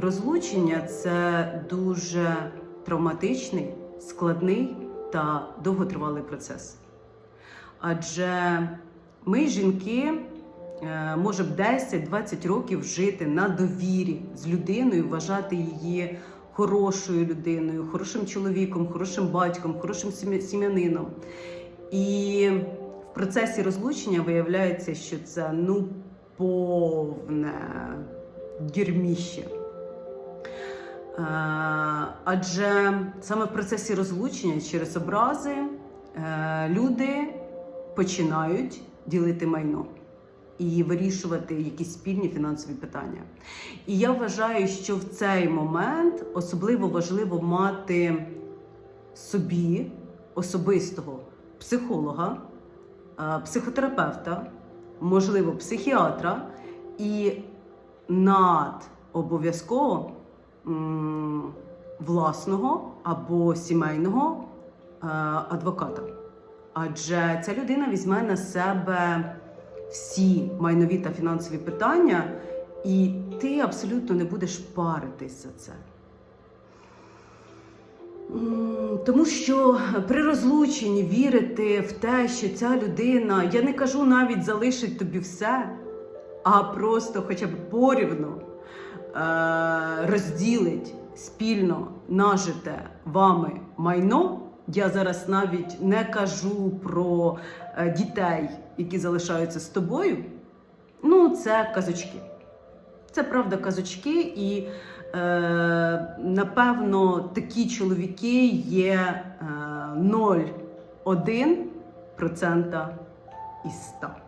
Розлучення це дуже травматичний, складний та довготривалий процес. Адже ми, жінки, е, можемо 10-20 років жити на довірі з людиною, вважати її хорошою людиною, хорошим чоловіком, хорошим батьком, хорошим сім'янином. І в процесі розлучення виявляється, що це ну повне дірміще. Е, Адже саме в процесі розлучення через образи е, люди починають ділити майно і вирішувати якісь спільні фінансові питання. І я вважаю, що в цей момент особливо важливо мати собі особистого психолога, е, психотерапевта, можливо, психіатра і над обов'язково власного або сімейного е, адвоката. Адже ця людина візьме на себе всі майнові та фінансові питання, і ти абсолютно не будеш паритись за це. Тому що при розлученні вірити в те, що ця людина, я не кажу навіть залишить тобі все, а просто хоча б порівну е, розділить спільно нажите вами майно. Я зараз навіть не кажу про е, дітей, які залишаються з тобою. Ну, це казочки. Це правда казочки, і е, напевно такі чоловіки є е, 0,1% із 100.